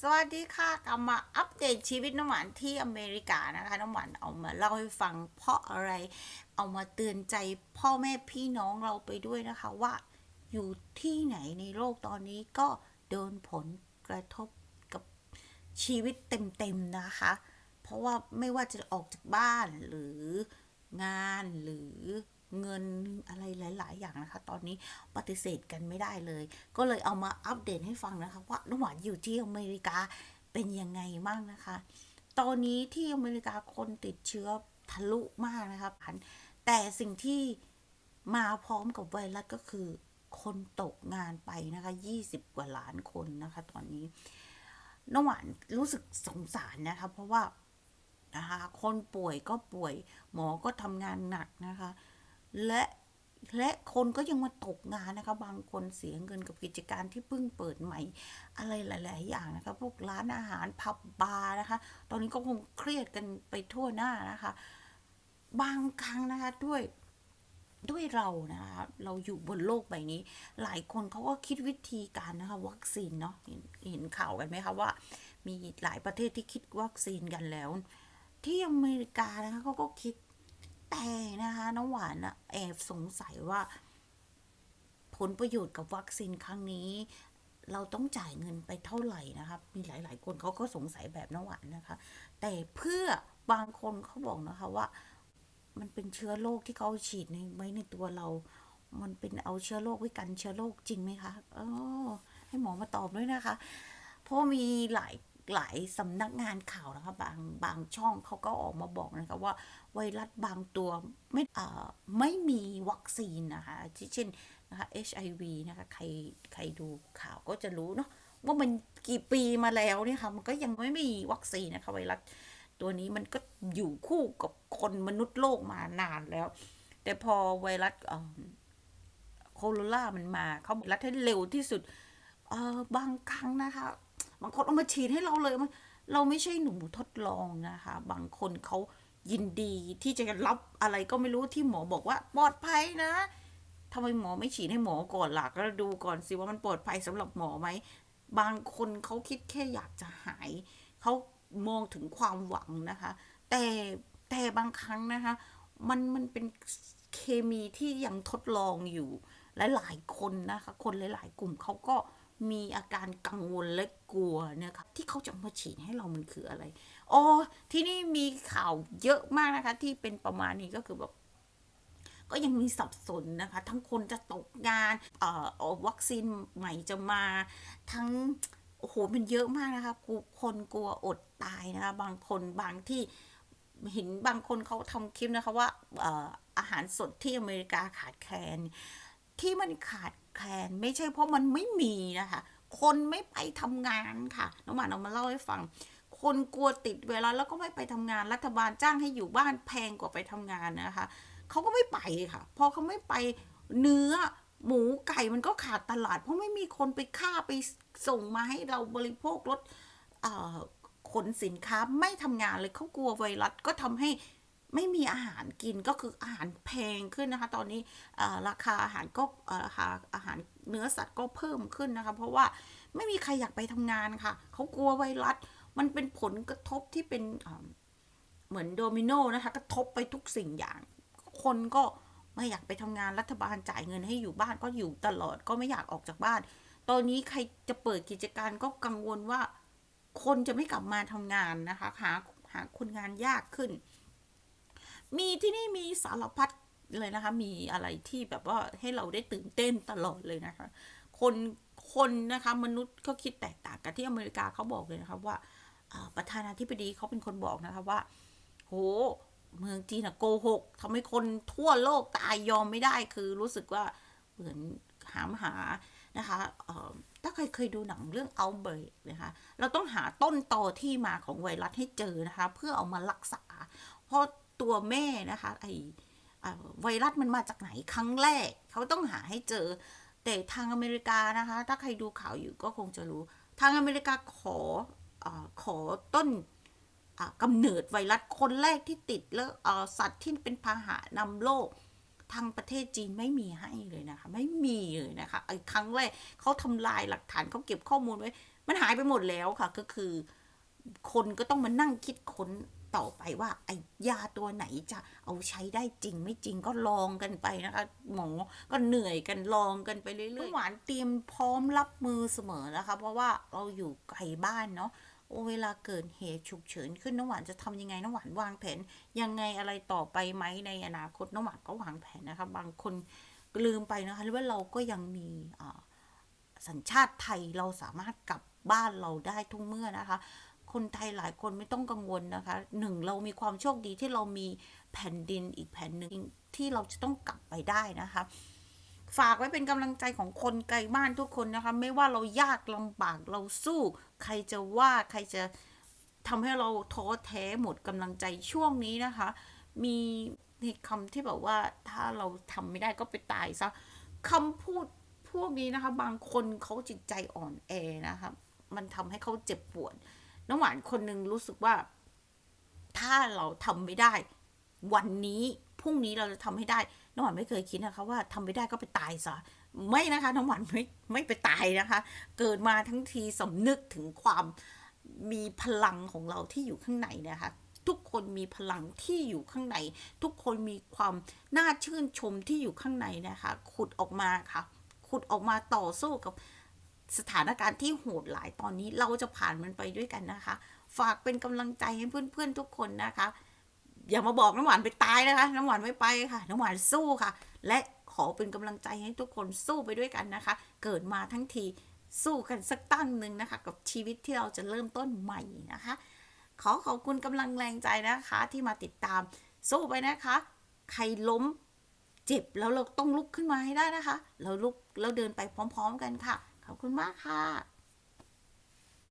สวัสดีค่ะกลับมาอัปเดตชีวิตน้ำหวานที่อเมริกานะคะน้ำหวานเอามาเล่าให้ฟังเพราะอะไร เอามาเตือนใจพ่อแม่พี่น้องเราไปด้วยนะคะว่า อยู่ที่ไหนในโลกตอนนี้ก็โดนผลกระทบกับชีวิตเต็มๆนะคะ เพราะว่าไม่ว่าจะออกจากบ้านหรืองานหรือ เงินอะไรหลาย ๆ อย่างนะคะ ตอนนี้ปฏิเสธกันไม่ได้เลย ก็เลยเอามาอัปเดตให้ฟังนะคะ ว่าน้ำหวานอยู่ที่อเมริกาเป็นยังไงบ้างนะคะ ตอนนี้ที่อเมริกาคนติดเชื้อทะลุมากนะคะพันแต่สิ่งที่มาพร้อมกับไวรัสก็คือคนตกงานไปนะคะ 20 กว่าล้านคนนะคะ ตอนนี้น้ำหวานรู้สึกสงสารนะคะ เพราะว่านะคะ คนป่วยก็ป่วย หมอก็ทำงานหนักนะคะ และและคนก็ยังมาตกงานนะคะ บางคนเสียเงินกับกิจการที่เพิ่งเปิดใหม่ อะไรหลาย ๆ อย่างนะคะ พวกร้านอาหารผับบาร์นะคะ ตอนนี้ก็คงเครียดกันไปทั่วหน้านะคะ บางครั้งนะคะด้วยด้วยเรานะคะเราอยู่บนโลกใบนี้ หลายคนเขาก็คิดวิธีการนะคะวัคซีนเนาะเห็นเห็นข่าวกันไหมคะว่า มีหลายประเทศที่คิดวัคซีนกันแล้ว ที่อเมริกานะคะเขาก็คิด แต่นะคะน้องหวานอะแอบสงสัยว่า ผลประโยชน์กับวัคซีนครั้งนี้ เราต้องจ่ายเงินไปเท่าไหร่นะคะมีหลาย ๆ คนเขาก็สงสัยแบบน้องหวานนะคะ แต่เพื่อบางคนเขาบอกนะคะว่า มันเป็นเชื้อโรคที่เขาฉีดในไว้ในตัวเรา มันเป็นเอาเชื้อโรคไว้กันเชื้อโรคจริงไหมคะเออให้หมอมาตอบด้วยนะคะ เพราะมีหลาย หลายสำนักงานข่าวนะคะบางบางช่องเขาก็ออกมาบอกนะคะว่าไวรัสบางตัวไม่เอ่อไม่มีวัคซีนนะคะที่เช่นนะคะ HIV นะคะใครใครดูข่าวก็จะรู้เนาะว่ามันกี่ปีมาแล้วเนี่ยค่ะมันก็ยังไม่มีวัคซีนนะคะไวรัสตัวนี้มันก็อยู่คู่กับคนมนุษย์โลกมานานแล้ว แต่พอไวรัสโคโรนามันมาเขาบอกรัดให้เร็วที่สุดเออบางครั้งนะคะ บางคนเอามาฉีดให้เราเลยมันเราไม่ใช่หนูทดลองนะคะ บางคนเขายินดีที่จะรับอะไรก็ไม่รู้ที่หมอบอกว่า ปลอดภัยนะทำไมหมอไม่ฉีดให้หมอก่อนล่ะก็ดูก่อนสิว่ามันปลอดภัยสำหรับหมอไหมบางคนเขาคิดแค่อยากจะหายเขามองถึงความหวังนะคะ แต่แต่บางครั้งนะคะ มันมันเป็นเคมีที่ยังทดลองอยู่หลายๆคนนะคะ คนหลาย ๆ กลุ่มเขาก็ มีอาการกังวลและกลัวนะคะที่เขาจะมาฉีดให้เรามันคืออะไรโอ๋อที่นี่มีข่าวเยอะมากนะคะ ที่เป็นประมาณนี้ก็คือแบบก็ยังมีสับสนนะคะ ทั้งคนจะตกงานเอ่ออวัคซีนใหม่จะมา ทั้งโอ้โหมันเยอะมากนะคะกูคนกลัวอดตายนะคะ บางคนบางที่เห็นบางคนเขาทำคลิปนะคะว่าอออาหารสดที่อเมริกาขาดแคลนที่มันขาด แคลนไม่ใช่เพราะมันไม่มีนะคะ คนไม่ไปทำงานค่ะน้องหวานเอามาเล่าให้ฟัง คนกลัวติดเวลาแล้วก็ไม่ไปทำงานรัฐบาลจ้างให้อยู่บ้านแพงกว่าไปทำงานนะคะเขาก็ไม่ไปค่ะ พอเขาไม่ไปเนื้อหมูไก่มันก็ขาดตลาด เพราะไม่มีคนไปฆ่าไปส่งมาให้เราบริโภครถขนสินค้าไม่ทำงานเลยเขากลัวไวรัสก็ทำให้ ไม่มีอาหารกินก็คืออาหารแพงขึ้นนะคะ ตอนนี้ราคาอาหารก็เอ่อราคาอาหารเนื้อสัตว์ก็เพิ่มขึ้นนะคะ เพราะว่าไม่มีใครอยากไปทำงานค่ะ เขากลัวไวรัส มันเป็นผลกระทบที่เป็นเอ่อเหมือนโดมิโนนะคะ กระทบไปทุกสิ่งอย่าง คนก็ไม่อยากไปทำงานรัฐบาลจ่ายเงินให้อยู่บ้านก็อยู่ตลอดก็ไม่อยากออกจากบ้าน ตอนนี้ใครจะเปิดกิจการก็กังวลว่า คนจะไม่กลับมาทำงานนะคะหาหาคนงานยากขึ้น มีที่นี่มีสารพัดเลยนะคะ มีอะไรที่แบบว่าให้เราได้ตื่นเต้นตลอดเลยนะคะ คนคนนะคะมนุษย์ก็คิดแตกต่างกันที่อเมริกาเขาบอกเลยนะคะว่าอ่าประธานาธิบดีเขาเป็นคนบอกนะคะว่า โห เมืองจีนอะโกหกทำให้คนทั่วโลกตายยอมไม่ได้คือรู้สึกว่าเหมือนหามหานะคะถ้าใครเคยดูหนังเรื่อง Outbreak นะคะ เราต้องหาต้นตอที่มาของไวรัสให้เจอนะคะ เพื่อเอามารักษา เพราะ ตัวแม่นะคะไอไวรัสมันมาจากไหนครั้งแรก เขาต้องหาให้เจอ แต่ทางอเมริกานะคะ ถ้าใครดูข่าวอยู่ก็คงจะรู้ ทางอเมริกาขออขอต้นกำเนิดไวรัสคนแรกที่ติดแล้วสัตว์ที่เป็นพาหะนำโรคทางประเทศจีนไม่มีให้เลยนะคะ ไม่มีเลยนะคะไอ้ครั้งแรกเขาทำลายหลักฐานเขาเก็บข้อมูลไว้ มันหายไปหมดแล้วค่ะ ก็คือ คนก็ต้องมานั่งคิดค้น ต่อไปว่าไอ้ยาตัวไหนจะเอาใช้ได้จริงไม่จริงก็ลองกันไปนะคะหมอก็เหนื่อยกันลองกันไปเรื่อยๆหวานเตรียมพร้อมรับมือเสมอนะคะ เพราะว่าเราอยู่ไกลบ้านเนาะเวลาเกิดเหตุฉุกเฉินขึ้นน้ำหวานจะทำยังไงน้ำหวานวางแผน ยังไงอะไรต่อไปไหมในอนาคตน้ำหวานก็วางแผนนะคะบางคนลืมไปนะคะว่าเราก็ยังมีสัญชาติไทยเราสามารถกลับบ้านเราได้ทุกเมื่อนะคะ คนไทยหลายคนไม่ต้องกังวลนะคะหนึ่งเรามีความโชคดีที่เรามีแผ่นดินอีกแผ่นหนึ่งที่เราจะต้องกลับไปได้นะคะ ฝากไว้เป็นกำลังใจของคนไกลบ้านทุกคนนะคะ ไม่ว่าเรายากลำบากเราสู้ ใครจะว่าใครจะทำให้เราท้อแท้หมดกำลังใจช่วงนี้นะคะ มีคำที่แบบว่าถ้าเราทำไม่ได้ก็ไปตายซะคำพูดพวกนี้นะคะ บางคนเขาจิตใจอ่อนแอนะคะ มันทำให้เขาเจ็บปวด น้ำหวานคนหนึ่งรู้สึกว่า ถ้าเราทำไม่ได้ วันนี้พรุ่งนี้เราจะทำให้ได้ น้ำหวานไม่เคยคิดนะคะว่าทำไม่ได้ก็ไปตายซะไม่นะคะ น้ำหวานไม่ไม่ไปตายนะคะ เกิดมาทั้งทีสำนึกถึงความมีพลังของเราที่อยู่ข้างในนะคะทุกคนมีพลังที่อยู่ข้างใน ทุกคนมีความน่าชื่นชมที่อยู่ข้างในนะคะ ขุดออกมาค่ะ ขุดออกมาต่อสู้กับ สถานการณ์ที่โหดหลายตอนนี้เราจะผ่านมันไปด้วยกันนะคะ ฝากเป็นกำลังใจให้เพื่อนๆทุกคนนะคะ อย่ามาบอกน้ำหวานไปตายนะคะ น้ำหวานไม่ไปค่ะ น้ำหวานสู้ค่ะ และขอเป็นกำลังใจให้ทุกคนสู้ไปด้วยกันนะคะ เกิดมาทั้งทีสู้กันสักตั้งหนึ่งนะคะ กับชีวิตที่เราจะเริ่มต้นใหม่นะคะ ขอขอบคุณกำลังแรงใจนะคะ ที่มาติดตาม สู้ไปนะคะ ใครล้มเจ็บแล้วเราต้องลุกขึ้นมาให้ได้นะคะ เราลุกแล้วเดินไปพร้อม ๆ กันค่ะ ขอบคุณมากค่ะ